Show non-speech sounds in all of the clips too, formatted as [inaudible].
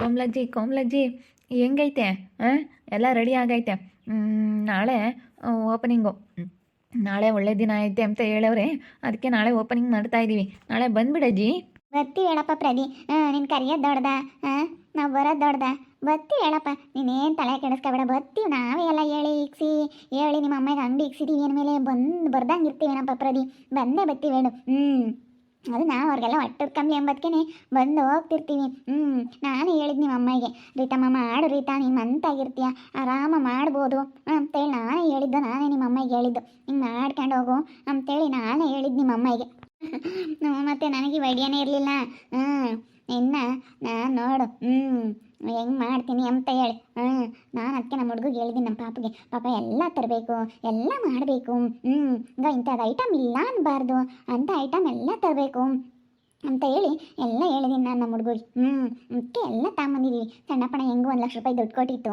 ಕೋಮ್ಲಜ್ಜಿ ಕೋಮ್ಲಜ್ಜಿ, ಹೆಂಗೈತೆ? ಎಲ್ಲ ರೆಡಿ ಆಗೈತೆ. ನಾಳೆ ಓಪನಿಂಗು ನಾಳೆ ಒಳ್ಳೆ ದಿನ ಐತೆ ಅಂತ ಹೇಳವ್ರೆ. ಅದಕ್ಕೆ ನಾಳೆ ಓಪನಿಂಗ್ ಮಾಡ್ತಾ ಇದ್ದೀವಿ ನಾಳೆ ಬಂದ್ಬಿಡಜ್ಜಿ ಬತ್ತಿ ಹೇಳಪ್ಪ ಪ್ರದಿ. ನಿನ್ನ ಕರಿಯೋದು ದೊಡ್ಡದ. ನಾವು ಬರೋದು ದೊಡ್ಡದ. ಬತ್ತಿ ಹೇಳಪ್ಪ. ನೀನೇನು ತಲೆ ಕೆಡಿಸ್ಕೊಬೇಡ. ಬತ್ತೀವಿ ನಾವೇ ಎಲ್ಲ ಹೇಳಿ ಇಕ್ಸಿ ಹೇಳಿ ನಿಮ್ಮ ಅಮ್ಮಗೆ ಅಂಗಡಿ ಇಕ್ಸಿದೀವಿ ಏನ್ಮೇಲೆ ಬಂದು ಬರ್ದಂಗೆ ಇರ್ತೀವಿ ಏನಪ್ಪ ಪ್ರದಿ. ಬಂದೇ ಬತ್ತೀವಿ ಹೇಳು. ಹ್ಞೂ ಅದು ನಾವು ಅವ್ರಿಗೆಲ್ಲ ಒಟ್ಟು ಕಮ್ಮಿ ಎಂಬತ್ಕೇನೆ ಬಂದು ಹೋಗ್ತಿರ್ತೀನಿ. ಹ್ಞೂ ನಾನೇ ಹೇಳಿದ್ ನಿಮ್ಮ ಅಮ್ಮಗೆ ರೀತಮ್ಮ, ಮಾಡು ರೀತಾ, ನೀನು ಮಂತಾಗಿರ್ತೀಯ? ಆರಾಮ ಮಾಡ್ಬೋದು. ಅಂತೇಳಿ ನಾನೇ ಹೇಳಿದ್ದು, ನಾನೇ ನಿಮ್ಮ ಅಮ್ಮಗೆ ಹೇಳಿದ್ದು. ಹಿಂಗೆ ಮಾಡ್ಕೊಂಡು ಹೋಗು ಅಂತೇಳಿ ನಾನೇ ಹೇಳಿದ್ದು ನಿಮ್ಮ ಅಮ್ಮಗೆ [laughs] ಮತ್ತು ನನಗೆ ಐಡಿಯಾನೇ ಇರಲಿಲ್ಲ. ಹ್ಞೂ ಇನ್ನ ನಾನು ನೋಡು. ಹ್ಞೂ ಹೆಂಗೆ ಮಾಡ್ತೀನಿ ಅಂತ ಹೇಳಿ. ಹ್ಞೂ ನಾನು ಅದಕ್ಕೆ ನಮ್ಮ ಹುಡುಗಿಗೆ ಹೇಳಿದ್ದೀನಿ ನಮ್ಮ ಪಾಪಗೆ. ಪಾಪ ಎಲ್ಲ ತರಬೇಕು, ಎಲ್ಲ ಮಾಡಬೇಕು. ಹ್ಞೂ ಈಗ ಇಂಥದ್ದು ಐಟಮ್ ಇಲ್ಲ ಅನ್ಬಾರ್ದು. ಅಂಥ ಐಟಮ್ ಎಲ್ಲ ತರಬೇಕು ಅಂತ ಹೇಳಿ ಎಲ್ಲ ಹೇಳಿದ್ದೀನಿ ನಾನು ನಮ್ಮ ಹುಡುಗರಿಗೆ ಹ್ಞೂ ಅದಕ್ಕೆ ಎಲ್ಲ ತಗೊಂಬಂದಿದ್ದೀವಿ ಸಣ್ಣ ಪಣ ಹೆಂಗೂ ಒಂದು ಲಕ್ಷ ರೂಪಾಯಿ ದುಡ್ಡು ಕೊಟ್ಟಿತ್ತು.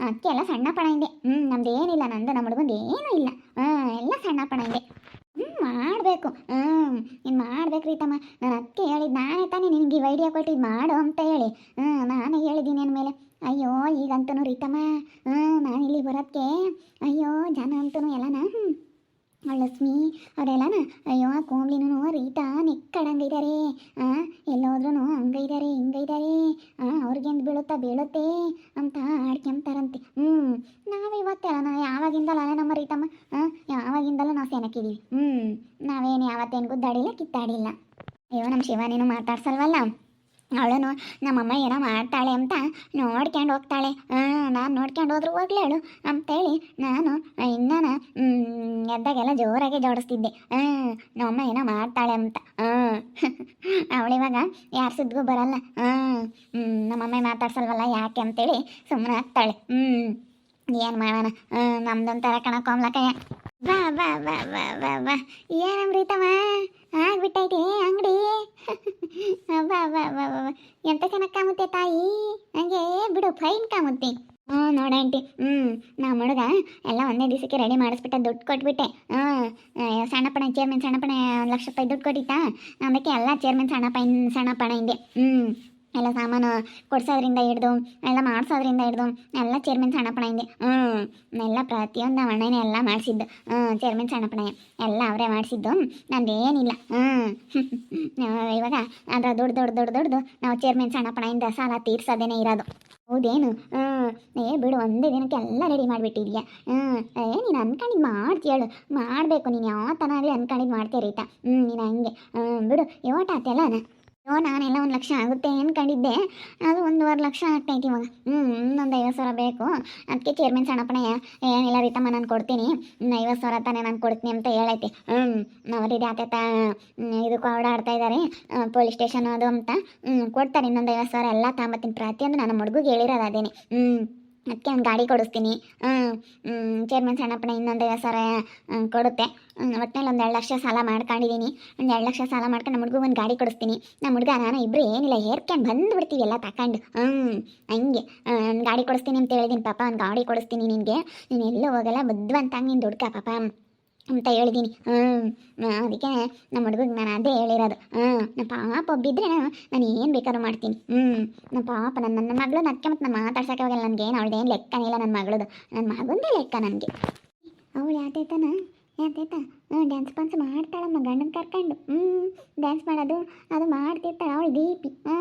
ಅದಕ್ಕೆ ಎಲ್ಲ ಸಣ್ಣ ಪಣ ಇದೆ. ಹ್ಞೂ ನಮ್ದು ಏನಿಲ್ಲ ನಂದು ನಮ್ಮ ಹುಡುಗಂದು ಏನೂ ಇಲ್ಲ. ಹಾಂ, ಎಲ್ಲ ಸಣ್ಣ ಪಣ ಇದೆ. ಮಾಡಬೇಕು. ಹ್ಞೂ ನೀನು ಮಾಡ್ಬೇಕು ರೀತಮ್ಮ. ನಾನು ಅದಕ್ಕೆ ಹೇಳಿದ್ದು ನಾನೇ ತಾನೇ ನಿನಗೆ ಈ ಐಡಿಯಾ ಕೊಟ್ಟಿದ್ದು ಮಾಡು ಅಂತ ಹೇಳಿ. ಹ್ಞೂ ನಾನೇ ಹೇಳಿದ್ದೀನಿ ಅಂದಮೇಲೆ ಅಯ್ಯೋ, ಈಗಂತೂ ರೀತಮ್ಮ. ಹ್ಞೂ ಇಲ್ಲಿ ಬರೋದಕ್ಕೆ ಅಯ್ಯೋ, ಜನ ಅಂತೂ ಎಲ್ಲನ ಲಕ್ಷ್ಮಿ, ಅವರೆಲ್ಲನ, ಅಯ್ಯೋ ಕೋಮ್ಲಿನೂ ರೀತಾ ನೆಕ್ಕಡಂಗಿದ್ದಾರೆ ಆ ಎಲ್ಲೋದ್ರೂ ಹಂಗೈದ್ದಾರೆ ಹಿಂಗೈದಾರೆ. ಆ ಅವ್ರಿಗೆಂದು ಬೀಳುತ್ತಾ ಬೀಳುತ್ತೆ ಅಂತ ಆಡ್ಕೊಂತಾರಂತೆ ಹ್ಞೂ ನಾವು ಇವತ್ತೆಲ್ಲ ನಾವು ಯಾವಾಗಿಂದಲೇ ನಮ್ಮ ರೀತಮ್ಮ ಹಾಂ ಯಾವಾಗಿಂದಲೂ ನಾವು ಸೆನಕಿದ್ದೀವಿ ಹ್ಞೂ ನಾವೇನು ಯಾವತ್ತೇನು ಗುದ್ದಾಡಿಲ್ಲ ಕಿತ್ತಾಡಿಲ್ಲ. ಅಯ್ಯೋ ನಮ್ಮ ಶಿವನೇನು ಮಾತಾಡ್ಸಲ್ವಲ್ಲ? ಅವಳನು ನಮ್ಮಮ್ಮ ಏನೋ ಮಾಡ್ತಾಳೆ ಅಂತ ನೋಡ್ಕೊಂಡು ಹೋಗ್ತಾಳೆ. ನಾನು ನೋಡ್ಕೊಂಡು ಹೋದ್ರು ಹೋಗ್ಲಿ ಹೇಳು ಅಂತೇಳಿ ನಾನು ಇನ್ನನ ಎದ್ದಾಗೆಲ್ಲ ಜೋರಾಗಿ ಜೋಡಿಸ್ತಿದ್ದೆ. ನಮ್ಮಮ್ಮ ಏನೋ ಮಾಡ್ತಾಳೆ ಅಂತ. ಅವಳಿವಾಗ ಯಾರ ಸುದ್ದಿಗೂ ಬರಲ್ಲ. ನಮ್ಮಮ್ಮ ಮಾತಾಡ್ಸಲ್ವಲ್ಲ ಯಾಕೆ ಅಂತೇಳಿ ಸುಮ್ಮನೆ ಆಗ್ತಾಳೆ. ಏನು ಮಾಡೋಣ? ನಮ್ದೊಂಥರ ಕಣ ಕೋಮ್ಲಕಯ್ಯ ಬಾ ಬಾ ಬಾ ಬಾ ಬಾ ಬಾ ಏನಮ್ರೀತಮ್ಮ ಆಗ್ಬಿಟ್ಟೈತಿ ಅಂಗಡಿ. ಬಾ ಬಾ ಬಾ ಬಾ ಎಂತ ಕಾಮುತ್ತೆ ತಾಯಿ? ಹಂಗೆ, ಬಿಡು ಫೈನ್ ಕಾಮುತ್ತೆ ಹ್ಞೂ ನೋಡ ಆಂಟಿ. ಹ್ಞೂ ನಮ್ಮ ಹುಡುಗ ಎಲ್ಲ ಒಂದೇ ದಿವಸಕ್ಕೆ ರೆಡಿ ಮಾಡಿಸ್ಬಿಟ್ಟೆ ದುಡ್ಡು ಕೊಟ್ಬಿಟ್ಟೆ. ಹ್ಞೂ ಸಣ್ಣಪ್ಪಣ ಚೇರ್ಮನ್ ಸಣ್ಣಪ್ಪಣ ಒಂದು ಲಕ್ಷ ರೂಪಾಯಿ ದುಡ್ಡು ಕೊಟ್ಟಿತ್ತಾ? ಅದಕ್ಕೆ ಎಲ್ಲ ಚೇರ್ಮನ್ ಸಣ್ಣಪ್ಪ ಸಣ್ಣಪ್ಪಣ ಹಿಂದೆ. ಹ್ಞೂ ಎಲ್ಲ ಸಾಮಾನು ಕೊಡ್ಸೋದ್ರಿಂದ ಹಿಡ್ದು, ಎಲ್ಲ ಮಾಡಿಸೋದ್ರಿಂದ ಹಿಡ್ದು, ಎಲ್ಲ ಚೇರ್ಮನ್ ಸಣ್ಣಪ್ಪಣ ಹಿಂದೆ ಹ್ಞೂ ಎಲ್ಲ ಪ್ರತಿಯೊಂದು ನಮ್ಮ ಅಣ್ಣನೇ ಎಲ್ಲ ಮಾಡಿಸಿದ್ದು. ಹ್ಞೂ ಚೇರ್ಮನ್ ಸಣ್ಣಪ್ಪಣ ಎಲ್ಲ ಅವರೇ ಮಾಡಿಸಿದ್ದು. ನಂದೇನಿಲ್ಲ. ಹ್ಞೂ [laughs] ಇವಾಗ ಅದರ ದೊಡ್ಡ ದೊಡ್ಡ ದೊಡ್ಡ ದೊಡ್ಡದು ನಾವು ಚೇರ್ಮನ್ ಸಣ್ಣಪ್ಪಣದಿಂದ ಸಾಲ ತೀರ್ಸೋದೇನೆ ಇರೋದು. ಹೌದೇನು? ಹ್ಞೂ ಏ ಬಿಡು, ಒಂದೇ ದಿನಕ್ಕೆ ಎಲ್ಲ ರೆಡಿ ಮಾಡಿಬಿಟ್ಟಿದ್ಯಾ? ಹ್ಞೂ ಏ, ನೀನು ಅನ್ಕೊಂಡಿದ್ದು ಮಾಡ್ತೀಯಳು ಮಾಡಬೇಕು, ನೀನು ಯಾವ ತನಾಗಲಿ ಅನ್ಕೊಂಡಿದ್ದು ಮಾಡ್ತೀಯ ರೀತಾ? ಹ್ಞೂ ನೀನು ಹಂಗೆ. ಹ್ಞೂ ಬಿಡು ಯೋಟ ಆತಲ್ಲನ ಅಯ್ಯೋ, ನಾನೆಲ್ಲ ಒಂದು ಲಕ್ಷ ಆಗುತ್ತೆ ಅನ್ಕೊಂಡಿದ್ದೆ ಅದು ಒಂದೂವರೆ ಲಕ್ಷ ಆಗ್ತೈತಿ ಇವಾಗ. ಹ್ಞೂ ಇನ್ನೊಂದು ಐವತ್ತು ಸಾವಿರ ಬೇಕು. ಅದಕ್ಕೆ ಚೇರ್ಮನ್ ಸಣ್ಣಪ್ಪನ ಏನಿಲ್ಲ ರೀತಮ್ಮ, ನಾನು ಕೊಡ್ತೀನಿ. ಐವತ್ತು ಸಾವಿರ ತಾನೇ ನಾನು ಕೊಡ್ತೀನಿ ಅಂತ ಹೇಳೈತಿ. ಹ್ಞೂ ಅವ್ರಿಗೆ ಆತ ಇದಕ್ಕೆ ಓಡಾಡ್ತಾ ಇದ್ದಾರೆ ಪೊಲೀಸ್ ಸ್ಟೇಷನ್ ಅದು ಅಂತ. ಕೊಡ್ತಾರೆ ಇನ್ನೊಂದು ಐವತ್ತು ಸಾವಿರ, ಎಲ್ಲ ತಾಂಬತ್ತೀನಿ. ಪ್ರತಿಯೊಂದು ನನ್ನ ಹುಡುಗಿಗೆ ಹೇಳಿರೋದು ಅದೇನೆ. ಹ್ಞೂ ಅದಕ್ಕೆ ಒಂದು ಗಾಡಿ ಕೊಡಿಸ್ತೀನಿ. ಚೇರ್ಮನ್ ಸಣ್ಣಪ್ಪನ ಇನ್ನೊಂದು ಸರ ಕೊಡುತ್ತೆ. ಒಟ್ಟಿನಲ್ಲಿ ಒಂದು ಎರಡು ಲಕ್ಷ ಸಾಲ ಮಾಡ್ಕೊಂಡಿದ್ದೀನಿ ಒಂದು ಎರಡು ಲಕ್ಷ ಸಾಲ ಮಾಡ್ಕೊಂಡು ನಮ್ಮ ಹುಡುಗ ಒಂದು ಗಾಡಿ ಕೊಡಿಸ್ತೀನಿ. ನಮ್ಮ ಹುಡುಗ, ನಾನು ಇಬ್ಬರು ಏನಿಲ್ಲ ಹೇರ್ಕೊಂಡು ಬಂದುಬಿಡ್ತೀವಿ ಎಲ್ಲ ತಕೊಂಡು. ಹ್ಞೂ ಹಂಗೆ. ಗಾಡಿ ಕೊಡಿಸ್ತೀನಿ ಅಂತ ಹೇಳಿದೀನಿ ಪಾಪ, ಒಂದು ಗಾಡಿ ಕೊಡಿಸ್ತೀನಿ ನಿನಗೆ. ನೀನು ಎಲ್ಲೂ ಹೋಗಲ್ಲ, ಬುದ್ಧಿವಂತ ನೀನು ದುಡ್ಕ ಪಾಪ. ಅಂತ ಹೇಳಿದ್ದೀನಿ ಹ್ಞೂ ಅದಕ್ಕೆ ನಮ್ಮ ಹುಡುಗಗೆ ನಾನು ಅದೇ ಹೇಳಿರೋದು. ಹ್ಞೂ ನಮ್ಮ ಪಾಪ ಒಬ್ಬಿದ್ರೆ ನಾನು ಏನು ಬೇಕಾದ್ರೂ ಮಾಡ್ತೀನಿ. ಹ್ಞೂ ನಮ್ಮ ಪಾಪ ನನ್ನ ನನ್ನ ಮಗಳು ಅದಕ್ಕೆ ಮತ್ತು ನಾನು ಮಾತಾಡ್ಸೋಕೆ ಹೋಗಲ್ಲ ನನಗೆ. ಏನು ಅವಳದೇನು ಲೆಕ್ಕನೇ ಇಲ್ಲ ನನ್ನ ಮಗಳದು. ನನ್ನ ಮಗಂದೇ ಲೆಕ್ಕ ನನಗೆ. ಅವಳು ಯಾತೈತಾನ ಯಾತೈತ ಹ್ಞೂ ಡ್ಯಾನ್ಸ್ ಪಾನ್ಸ್ ಮಾಡ್ತಾಳಮ್ಮ ಗಂಡನ ಕರ್ಕೊಂಡು. ಹ್ಞೂ ಡ್ಯಾನ್ಸ್ ಮಾಡೋದು, ಅದು ಮಾಡ್ತಿರ್ತಾಳೆ ಅವಳು ದೀಪಿ. ಹ್ಞೂ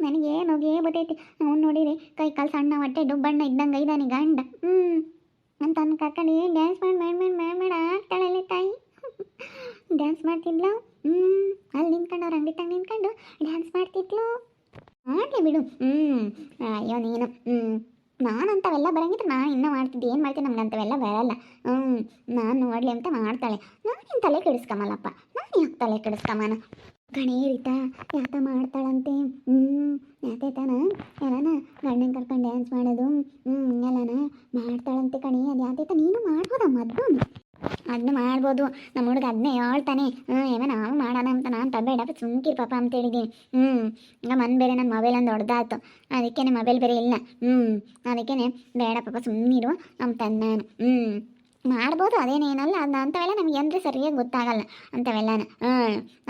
ನನಗೆ ಹೋಗಿ ಬರ್ತೈತಿ. ಅವ್ನು ನೋಡಿರಿ ಕೈ ಕಾಲು ಸಣ್ಣ ಹೊಟ್ಟೆ, ಡುಬ್ಬಣ್ಣ ಇದ್ದಂಗೆ ಇದ್ದಾನೆ ಗಂಡ. ಹ್ಞೂ ಅಂತ ಕರ್ಕೊಂಡು ಡ್ಯಾನ್ಸ್ ಮಾಡಿ ಮಾಡಿ ಮಾಡಿ ಮಾಡಿ ಮಾಡಿ ಆಗ್ತಾಳಲ್ಲ ತಾಯಿ. ಡ್ಯಾನ್ಸ್ ಮಾಡ್ತಿದ್ಲು? ಹ್ಞೂ ಅಲ್ಲಿ ನಿಂತ್ಕೊಂಡು ಅವ್ರ ಅಂಗಡಿ ತಂಗ ನಿಂತ್ಕೊಂಡು ಡ್ಯಾನ್ಸ್ ಮಾಡ್ತಿದ್ಲು. ಮಾಡಲಿ ಬಿಡು. ಹ್ಞೂ ಅಯ್ಯೋ ನೀನು. ಹ್ಞೂ ನಾನು ಅಂಥವೆಲ್ಲ ಬರಂಗಿದ್ರೆ ನಾನು ಇನ್ನೂ ಮಾಡ್ತಿದ್ದೆ. ಏನು ಮಾಡ್ತೀನಿ ನಮ್ಗೆ ಅಂಥವೆಲ್ಲ ಬರಲ್ಲ. ಹ್ಞೂ ನಾನು ನೋಡಲಿ ಅಂತ ಮಾಡ್ತಾಳೆ. ನಾನು ತಲೆ ಕೆಡಿಸ್ಕೊಂಬಲ್ಲಪ್ಪ ನಾನು ಯಾಕೆ ತಲೆ ಕೆಡಿಸ್ಕೊಂಬನ ಗಣೇ ರೀತಾ, ಯಾತ ಮಾಡ್ತಾಳಂತೆ? ಹ್ಞೂ ಯಾತೆ ತಾನ? ಎಲ್ಲನ ಗಂಡನ ಕರ್ಕೊಂಡು ಡ್ಯಾನ್ಸ್ ಮಾಡೋದು? ಹ್ಞೂ ಎಲ್ಲನ ಮಾಡ್ತಾಳಂತೆ ಕಣಿ, ಅದು ಯಾತೈತ ನೀನು ಮಾಡ್ಬೋದು ಮದ್ದು ಅದನ್ನ ಮಾಡ್ಬೋದು. ನಮ್ಮ ಹುಡುಗ ಅದನ್ನೇ ಹೇಳ್ತಾನೆ. ಹ್ಞೂ ಏನ ನಾವು ಮಾಡೋಣ ಅಂತ ನಾನು ತಬೇಡ ಸುಮ್ಕಿರ್ ಪಾಪ ಅಂತ ಹೇಳಿದ್ದೀನಿ ಹ್ಞೂ ನಮ್ಮ ಮನ್ ಬೇರೆ ನನ್ನ ಮೊಬೈಲ್ ಒಂದು ಹೊಡೆದಾಯ್ತು ಅದಕ್ಕೇನೆ ಮೊಬೈಲ್ ಬೇರೆ ಇಲ್ಲ. ಹ್ಞೂ ಅದಕ್ಕೇನೆ ಬೇಡ ಪಾಪ ಸುಮ್ಮನಿರು ಅಂತ ನಾನು ಹ್ಞೂ ಮಾಡ್ಬೋದು ಅದೇನೇನಲ್ಲ ಅದು ಅಂಥವೆಲ್ಲ ನಮ್ಗೆ ಅಂದರೆ ಸರಿಯಾಗಿ ಗೊತ್ತಾಗಲ್ಲ ಅಂಥವೆಲ್ಲ ಹ್ಞೂ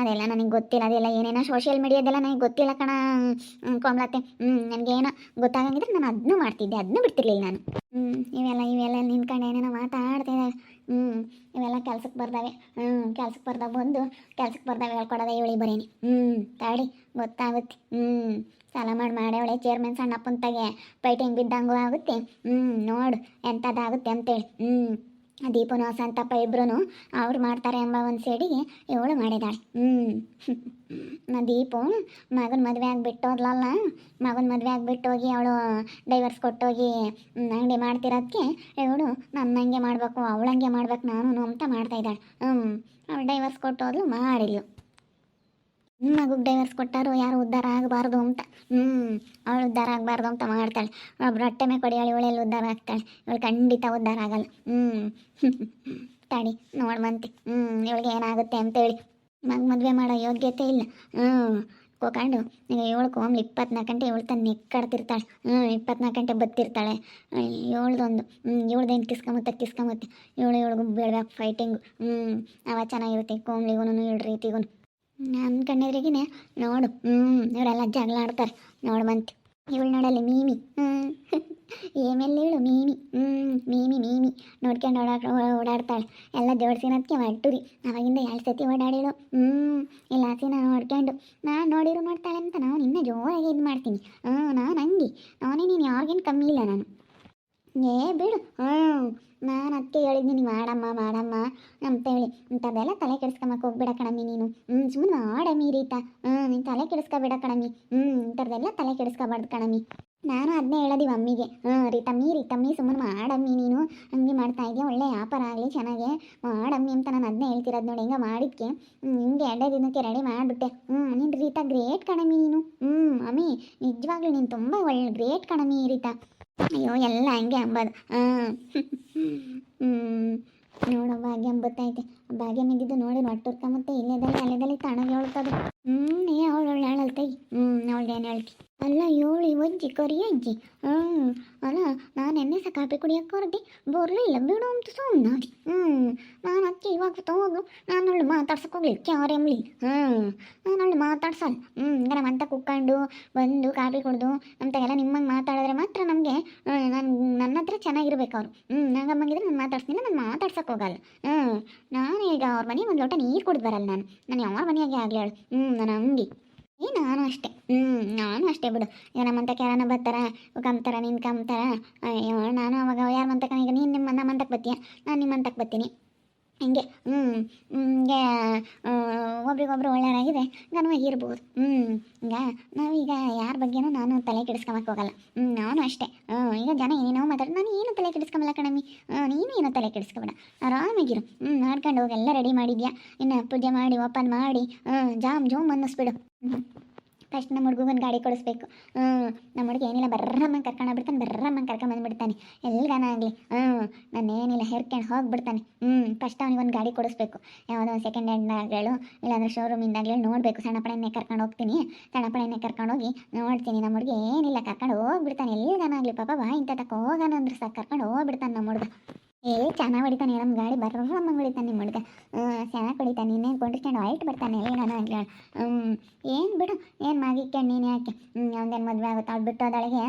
ಅದೆಲ್ಲ ನನಗೆ ಗೊತ್ತಿಲ್ಲ, ಅದೆಲ್ಲ ಏನೇನೋ ಸೋಷಿಯಲ್ ಮೀಡಿಯಾದೆಲ್ಲ ನನಗೆ ಗೊತ್ತಿಲ್ಲ ಕಣ. ಕೋಮಲತ್ತೆ ಹ್ಞೂ ನನಗೇನೋ ಗೊತ್ತಾಗಂಗಿದ್ರೆ ನಾನು ಅದನ್ನೂ ಮಾಡ್ತಿದ್ದೆ ಅದನ್ನೂ ಬಿಡ್ತಿರ್ಲಿಲ್ಲ ನಾನು. ಹ್ಞೂ ಇವೆಲ್ಲ ಇವೆಲ್ಲ ನಿಂತ್ಕೊಂಡು ಏನೇನೋ ಮಾತಾಡ್ತಿದ್ದೆ ಹ್ಞೂ ಇವೆಲ್ಲ ಕೆಲ್ಸಕ್ಕೆ ಬರ್ದಾವೆ. ಹ್ಞೂ ಕೆಲ್ಸಕ್ಕೆ ಬರ್ದಾಗ ಬಂದು ಕೆಲ್ಸಕ್ಕೆ ಬರ್ದಾಗ ಹೇಳ್ಕೊಡೋದೆ ಇವಳಿ ಬರೀನಿ. ಹ್ಞೂ ತಾಡಿ ಗೊತ್ತಾಗುತ್ತೆ. ಹ್ಞೂ ಸಾಲ ಮಾಡಿ ಮಾಡೇವಳೆ ಚೇರ್ಮನ್ ಸಣ್ಣಪ್ಪಂತಾಗೆ ಪೈಟಿಂಗ್ ಬಿದ್ದಂಗೂ ಆಗುತ್ತೆ. ಹ್ಞೂ ನೋಡು ಎಂಥದ್ದಾಗುತ್ತೆ ಅಂತೇಳಿ. ಹ್ಞೂ ದೀಪನು ಸಂತಪ್ಪ ಇಬ್ರು ಅವ್ರು ಮಾಡ್ತಾರೆ ಎಂಬ ಒಂದು ಸೇಡಿ ಇವಳು ಮಾಡಿದಾಳೆ. ಹ್ಞೂ ದೀಪು, ಮಗನ ಮದುವೆ ಆಗಿಬಿಟ್ಟೋದ್ಲಲ್ಲ, ಮಗನ ಮದುವೆ ಆಗಿಬಿಟ್ಟು ಹೋಗಿ ಅವಳು ಡೈವರ್ಸ್ ಕೊಟ್ಟೋಗಿ ಅಂಗಡಿ ಮಾಡ್ತಿರೋದಕ್ಕೆ ಇವಳು ನನ್ನಂಗೆ ಮಾಡಬೇಕು, ಅವಳಂಗೆ ಮಾಡ್ಬೇಕು ನಾನು ಅಂತ ಮಾಡ್ತಾ ಇದ್ದಾಳೆ. ಹ್ಞೂ ಅವಳು ಡೈವರ್ಸ್ ಕೊಟ್ಟೋದ್ಲು ಮಾಡಿದ್ಲು. ಮಗುಗೆ ಡೈವರ್ಸ್ ಕೊಟ್ಟಾರು, ಯಾರು ಉದ್ಧಾರ ಆಗಬಾರ್ದು ಅಂತ. ಹ್ಞೂ ಅವಳು ಉದ್ಧಾರ ಆಗಬಾರ್ದು ಅಂತ ಮಾಡ್ತಾಳೆ. ಒಬ್ರು ಹೊಟ್ಟೆ ಮೇಲೆ ಕೊಡಿಯಾಳಿ ಇವಳೆಲ್ಲ ಉದ್ಧಾರ ಆಗ್ತಾಳೆ. ಇವಳು ಖಂಡಿತ ಉದ್ಧಾರ ಆಗಲ್ಲ. ಹ್ಞೂ [laughs] ತಡಿ ನೋಡ್ಮಂತಿ ಹ್ಞೂ ಇವಳಿಗೆ ಏನಾಗುತ್ತೆ ಅಂತೇಳಿ ಮಗ ಮದುವೆ ಮಾಡೋ ಯೋಗ್ಯತೆ ಇಲ್ಲ. ಹ್ಞೂ ಕೋಕೊಂಡು ಈಗ ಏಳು ಕೋಮ್ಲಿ ಇಪ್ಪತ್ನಾಲ್ಕು ಗಂಟೆ ಇವಳು ತನ್ನ ನೆಕ್ಕಾಡ್ತಿರ್ತಾಳೆ. ಹ್ಞೂ ಇಪ್ಪತ್ನಾಲ್ಕು ಗಂಟೆ ಬತ್ತಿರ್ತಾಳೆ. ಏಳ್ದೊಂದು. ಹ್ಞೂ ಏಳ್ದೇನು ಕಿಸ್ಕೊಂಬತ್ತೆ ಕಿಸ್ಕೊಂಬತ್ತೆ. ಏಳು ಏಳಿಗೂ ಬೀಳ್ಬೇಕು ಫೈಟಿಂಗು ಹ್ಞೂ ಅವ ಚೆನ್ನಾಗಿರುತ್ತೆ. ಕೋಮ್ಲಿಗೂ ಏಳು ರೀತಿಗೂ ನನ್ನ ಕಣ್ಣೆದ್ರಿಗಿನೇ ನೋಡು ಹ್ಞೂ ಇವರೆಲ್ಲ ಜಗಳ ಆಡ್ತಾರೆ ನೋಡು ಬಂತು ಇವಳು ನೋಡಲ್ಲಿ ಮೀಮಿ ಹ್ಞೂ [laughs] ಏಮೆಲ್ಲ ಹೇಳು ಮೀಮಿ ಹ್ಞೂ ಮೀಮಿ ಮೀಮಿ. ನೋಡ್ಕೊಂಡು ಓಡಾಡ ಓಡಾಡ್ತಾಳೆ. ಎಲ್ಲ ಜೋಡ್ಸಿನದಕ್ಕೆ ಒಟ್ಟುರಿ ಅವಾಗಿಂದ ಎರಡು ಸತಿ ಓಡಾಡಿಳು ಹ್ಞೂ ಇಲ್ಲ ಹಸಿನ ನೋಡ್ಕೊಂಡು ನಾನು ನೋಡಿರು ಮಾಡ್ತಾಳೆ ಅಂತ ನಾನು ಇನ್ನೂ ಜೋರಾಗಿ ಇದು ಮಾಡ್ತೀನಿ ಹ್ಞೂ ನಾನು ಹಂಗೆ. ನಾನೇ ನೀನು ಯಾವಾಗೇನು ಕಮ್ಮಿ ಇಲ್ಲ ನಾನು. ಏ, ಬಿಡು. ಹ್ಞೂ ನಾನು ಅದಕ್ಕೆ ಹೇಳಿದ್ದೀನಿ ಮಾಡಮ್ಮ ಮಾಡಮ್ಮ. ಅಂತೇಳಿ ಇಂಥದ್ದೆಲ್ಲ ತಲೆ ಕೆಡಿಸ್ಕೊಂಬಕ್ಕೆ ಹೋಗ್ಬೇಡ ಕಣಮ್ಮಿ ನೀನು. ಹ್ಞೂ ಸುಮ್ಮನೆ ಮಾಡಮ್ಮಿ ರೀತಾ. ಹ್ಞೂ ನೀನು ತಲೆ ಕೆಡಿಸ್ಕೊಬೇಡ ಕಣಮ್ಮಿ. ಹ್ಞೂ ಇಂಥದ್ದೆಲ್ಲ ತಲೆ ಕೆಡಿಸ್ಕೊಬಾರ್ದು ಕಣಮ್ಮಿ. ನಾನು ಅದನ್ನೇ ಹೇಳೋದಿ ಮಮ್ಮಿಗೆ. ಹ್ಞೂ ರೀತಮ್ಮಿ ರೀತಮ್ಮಿ ಸುಮ್ಮನೆ ಮಾಡಮ್ಮಿ ನೀನು. ಹಂಗೆ ಮಾಡ್ತಾ ಇದೆಯಾ, ಒಳ್ಳೆ ವ್ಯಾಪಾರ ಆಗಲಿ, ಚೆನ್ನಾಗೆ. ಮಾಡಮ್ಮಿ ಅಂತ ನಾನು ಅದನ್ನೇ ಹೇಳ್ತಿರೋದು ನೋಡಿ, ಹಿಂಗೆ ಮಾಡಿದ್ಕೆ. ಹಿಂಗೆ ಎರಡೇ ದಿನಕ್ಕೆ ರೆಡಿ ಮಾಡಿಬಿಟ್ಟೆ. ಹ್ಞೂ, ನೀನು ರೀತಾ ಗ್ರೇಟ್ ಕಣಮ್ಮಿ ನೀನು. ಹ್ಞೂ ಅಮ್ಮಿ ನಿಜವಾಗ್ಲೂ ನೀನು ತುಂಬ ಒಳ್ಳೆ ಗ್ರೇಟ್ ಕಣಮ್ಮಿ ರೀತಾ. ಅಯ್ಯೋ, ಎಲ್ಲ ಹಂಗೆ ಅಂಬೋದು. ಹಾಂ ಹ್ಞೂ ನೋಡೋ ಭಾಗ್ಯ ಅಂಬತ್ತೈತೆ ಭಾಗ್ಯ ಮಿಗಿದ್ದು ನೋಡಿ ಮತ್ತೆ ಇಲ್ಲೇದಲ್ಲಿ ಅಲ್ಲೇದಲ್ಲಿ ತಣಗೆ ಹೇಳ್ತದೆ ಹ್ಞೂ ಏ ಅವಳು ಅವಳು ಹೇಳಲ್ತೈ ಹ್ಞೂ ಅವಳೇನು ಹೇಳ್ತಿ? ಅಲ್ಲ, ಏಳು ಒಜ್ಜಿ ಕರಿ ಅಜ್ಜಿ ಹ್ಞೂ ಅಲ್ಲ, ನಾನು ಎಣ್ಣೆ ಸಹ ಕಾಪಿ ಕುಡಿಯೋಕೆ ಹೊರಟಿ ಬರಲಿಲ್ಲ ಬಿಡು ಅಂತ ಸುಮ್ಮನಾದಿ ಹ್ಞೂ ನಾನು ಅಕ್ಕಿ ಇವಾಗ ತಗೋದು ನಾನು ಅವಳು ಮಾತಾಡ್ಸಕ್ಕೆ ಹೋಗ್ಲಿ ಕ್ಯಾರೆಮ್ಲಿ ಹ್ಞೂ ನಾನು ಅವಳು ಮಾತಾಡ್ಸಲ್ಲ ಹ್ಞೂ ನಮ್ಮ ಅಂತ ಕುಕ್ಕೊಂಡು, ಬಂದು ಕಾಫಿ ಕುಡ್ದು ನಮ್ತಾಗೆಲ್ಲ ನಿಮ್ಮಂಗೆ ಮಾತಾಡಿದ್ರೆ ಮಾತ್ರ ನಮಗೆ ನಾನು ನನ್ನ ಹತ್ರ ಚೆನ್ನಾಗಿರ್ಬೇಕು ಅವರು. ಹ್ಞೂ ನಂಗಮ್ಮಂಗಿದ್ರೆ ನಾನು ಮಾತಾಡ್ಸ್ತೀನಿ ನಾನು ಮಾತಾಡ್ಸಕ್ಕೆ ಹೋಗಲ್ಲ. ಹ್ಞೂ ನಾನು ಈಗ ಅವ್ರ ಮನೆಗೆ ಒಂದು ಲೋಟ ನೀರು ಕುಡ್ದು ಬರಲ್ಲ ನಾನು. ನಾನು ಯಾವ ಮನೆಯಾಗೆ ಆಗಲಿ ಹೇಳು ಹ್ಞೂ ನಾನು ಹಂಗೆ ಏ, ನಾನು ಅಷ್ಟೇ. ಹ್ಞೂ ನಾನು ಅಷ್ಟೇ ಬಿಡು. ಈಗ ನಮ್ಮಂತ ಯಾರನ್ನ ಬರ್ತಾರ? ಕಂಬ್ತಾರ, ನಿನ್ ಕಂಬ್ತಾರ? ನಾನು ಅವಾಗ ಯಾರ ಮಂತಕ ಈಗ ನೀನು ನಿಮ್ಮ ನಮ್ಮಂತಕ್ಕೆ ಬರ್ತೀಯ? ನಾನು ನಿಮ್ಮಂತಕ್ಕೆ ಬರ್ತೀನಿ. ಹಿಂಗೆ ಹ್ಞೂ ಹಿಂಗೆ ಒಬ್ರಿಗೊಬ್ರು ಒಳ್ಳೆಯವರಾಗಿದೆ ಘನವಾಗಿ ಇರ್ಬೋದು. ಹ್ಞೂ ಈಗ ನಾವೀಗ ಯಾರ ಬಗ್ಗೆನೂ ನಾನು ತಲೆ ಕೆಡಿಸ್ಕೊಳಕ್ಕೆ ಹೋಗಲ್ಲ. ಹ್ಞೂ ನಾನು ಅಷ್ಟೇ. ಹ್ಞೂ ಈಗ ಜನ ಏನೇನೋ ಮಾತಾಡೋದು ನಾನು ಏನು ತಲೆ ಕೆಡಿಸ್ಕೊಂಬಲ್ಲ ಕಣಮ್ಮಿ. ನೀನು ಏನೋ ತಲೆ ಕೆಡಿಸ್ಕೊಬೇಡ. ಆರಾಮಾಗಿರು. ಹ್ಞೂ ಮಾಡ್ಕೊಂಡು ಹೋಗಿ, ಎಲ್ಲ ರೆಡಿ ಮಾಡಿದ್ಯಾ? ಇನ್ನು ಪೂಜೆ ಮಾಡಿ, ಓಪನ್ ಮಾಡಿ ಜಾಮ್, ಜೋಮ್ ಅನ್ನಿಸ್ಬಿಡು. ಹ್ಞೂ ಫಸ್ಟ್ ನಮ್ಮ ಹುಡುಗನ ಗಾಡಿ ಕೊಡಿಸ್ಬೇಕು. ಹ್ಞೂ ನಮ್ಮ ಹುಡುಗ ಏನಿಲ್ಲ ಬರ್ರಮ್ಮಂಗೆ ಕರ್ಕೊಂಡು ಬಿಡ್ತಾನೆ ಬರ್ರಮ್ಮನ ಕರ್ಕೊಂಡು ಬಂದ್ಬಿಡ್ತಾನೆ. ಎಲ್ಗಾನ ಆಗಲಿ? ಹ್ಞೂ ನಾನು ಏನಿಲ್ಲ, ಹೇರ್ಕೊಂಡು ಹೋಗ್ಬಿಡ್ತಾನೆ. ಹ್ಞೂ ಫಸ್ಟ್ ಅವನಿಗೊಂದು ಗಾಡಿ ಕೊಡಿಸ್ಬೇಕು. ಯಾವುದೋ ಒಂದು ಸೆಕೆಂಡ್ ಹ್ಯಾಂಡ್ನಾಗಲು ಇಲ್ಲಾಂದ್ರೆ ಶೋರೂಮಿಂದಾಗಲಿ ನೋಡಬೇಕು. ಸಣ್ಣ ಪಡೆಯನ್ನೇ ಕರ್ಕೊಂಡು ಹೋಗ್ತೀನಿ. ಸಣ್ಣ ಪಡೆಯನ್ನೇ ಕರ್ಕೊಂಡು ಹೋಗಿ ನೋಡ್ತೀನಿ. ನಮ್ಮ ಹುಡುಗ ಏನಿಲ್ಲ, ಕರ್ಕೊಂಡು ಹೋಗ್ಬಿಡ್ತಾನೆ. ಎಲ್ಲಿಗಾನ ಆಗಲಿ ಪಾಪ, ಬಾ, ಇಂಥ ತಕ್ಕ ಹೋಗೋಣ ಅಂದ್ರೆ ಸಾಕು. ಕರ್ಕೊಂಡು ಹೋಗ್ಬಿಡ್ತಾನೆ ನಮ್ಮ ಹುಡುಗ. ಏ, ಚೆನ್ನಾಗಿ ಹೊಡಿತಾನೆ ನಮ್ಮ ಗಾಡಿ ಬರ್ರಮ್ಮ ಹೊಡಿತಾನೆ ನಿಮ್ಮ ಹುಡುಗ ಚೆನ್ನಾಗಿ ಹೊಡಿತಾನೆ ಇನ್ನೇ ಕೊಂಡಿಸ್ಕೊಂಡು ವೈಟ್ ಬರ್ತಾನೆ, ಏನೋ ಆಗಲಿ ಏನು ಬಿಡು, ಏನು ಮಾಗಿಕ್ಕೆ ನೀನು ಯಾಕೆ? ಅವನೇನು ಮದುವೆ ಆಗುತ್ತೆ? ಅವ್ಳು ಬಿಟ್ಟು ಹೋದಳಿಗೆ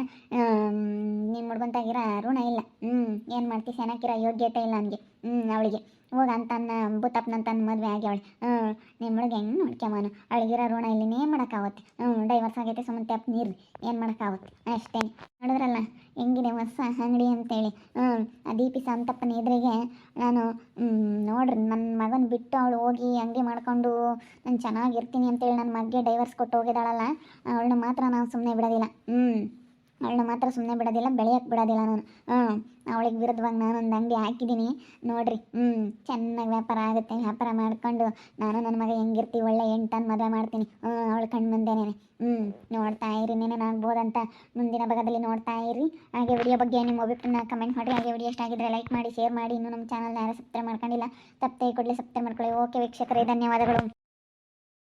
ನೀನು ಮುಡ್ಕೊಂತಾಗಿರೋ ಋಣ ಇಲ್ಲ. ಹ್ಞೂ ಏನು ಮಾಡ್ತಿ ಚೆನ್ನಾಗಿರೋ ಯೋಗ್ಯತೆ ಇಲ್ಲ ನನಗೆ. ಹ್ಞೂ ಅವಳಿಗೆ. ಹೋಗ ಅಂತನ್ನ ಬುತ್ತಪ್ಪನಂತನ್ನ ಮದುವೆ ಆಗ್ಯಾವಳೆ ಹ್ಞೂ ನಿಮ್ಮ ಹುಡುಗ ಹೆಂಗೆ ನೋಡ್ಕೊಂಬಾನು ಅವಳಿಗಿರೋ ಋಣ ಇಲ್ಲಿ ಏನು ಮಾಡೋಕ್ಕಾಗುತ್ತೆ. ಹ್ಞೂ ಡೈವರ್ಸ್ ಆಗೈತೆ ಸುಮ್ಮನೆ ತೆಪ್ಪ ನೀರು ಏನು ಮಾಡೋಕ್ಕಾಗುತ್ತೆ? ಅಷ್ಟೇ. ನೋಡಿದ್ರಲ್ಲ, ಹೆಂಗಿದೆ ಹೊಸ ಅಂಗಡಿ ಅಂತೇಳಿ. ಹ್ಞೂ ಆ ದೀಪಿ ಸಂತಪ್ಪನ ಎದುರಿಗೆ ನಾನು ನೋಡ್ರಿ ನನ್ನ ಮಗನ ಬಿಟ್ಟು ಅವಳು ಹೋಗಿ ಅಂಗಡಿ ಮಾಡ್ಕೊಂಡು ನಾನು ಚೆನ್ನಾಗಿರ್ತೀನಿ ಅಂತೇಳಿ ನನ್ನ ಮಗ್ಗೆ ಡೈವರ್ಸ್ ಕೊಟ್ಟು ಹೋಗಿದ್ದಾಳಲ್ಲ, ಅವಳನ್ನ ಮಾತ್ರ ನಾನು ಸುಮ್ಮನೆ ಬಿಡೋದಿಲ್ಲ. ಹ್ಞೂ ಅವಳನ್ನ ಮಾತ್ರ ಸುಮ್ಮನೆ ಬಿಡೋದಿಲ್ಲ ಬೆಳೆಯೋಕ್ಕೆ ಬಿಡೋದಿಲ್ಲ ನಾನು. ಹ್ಞೂ ಅವಳಿಗೆ ವಿರುದ್ಧವಾಗಿ ನಾನು ಒಂದು ಅಂಗಡಿ ಹಾಕಿದ್ದೀನಿ. ನೋಡ್ರಿ ಹ್ಞೂ ಚೆನ್ನಾಗಿ ವ್ಯಾಪಾರ ಆಗುತ್ತೆ, ವ್ಯಾಪಾರ ಮಾಡ್ಕೊಂಡು ನಾನು ನನ್ನ ಮಗ ಹೆಂಗಿರ್ತೀವಿ ಒಳ್ಳೆ ಎಂಟನ್ನು ಮದುವೆ ಮಾಡ್ತೀನಿ. ಹ್ಞೂ ಅವಳು ಕಣ್ಣು ಮುಂದೆನೇ ಹ್ಞೂ ನೋಡ್ತಾ ಇರಿ ಆಗ್ಬೋದಂತ ಮುಂದಿನ ಭಾಗದಲ್ಲಿ ನೋಡ್ತಾ ಇರಿ. ಹಾಗೆ ವಿಡಿಯೋ ಬಗ್ಗೆ ನಿಮ್ಮ ಅಭಿಪ್ರಾಯ ಕಮೆಂಟ್ ಮಾಡಿ ಹಾಗೆ ವಿಡಿಯೋ ಎಷ್ಟಾಗಿದ್ರೆ ಲೈಕ್ ಮಾಡಿ ಶೇರ್ ಮಾಡಿ. ಇನ್ನೂ ನಮ್ಮ ಚಾನಲ್ನ ಯಾರು ಸಬ್ಸ್ಕ್ರೈಬ್ ಮಾಡ್ಕೊಂಡಿಲ್ಲ ತಪ್ಪೇ ಕೊಡಲಿ ಸಬ್ಸ್ಕ್ರೈಬ್ ಮಾಡ್ಕೊಳ್ಳಿ. ಓಕೆ ವೀಕ್ಷಕರೇ, ಧನ್ಯವಾದಗಳು.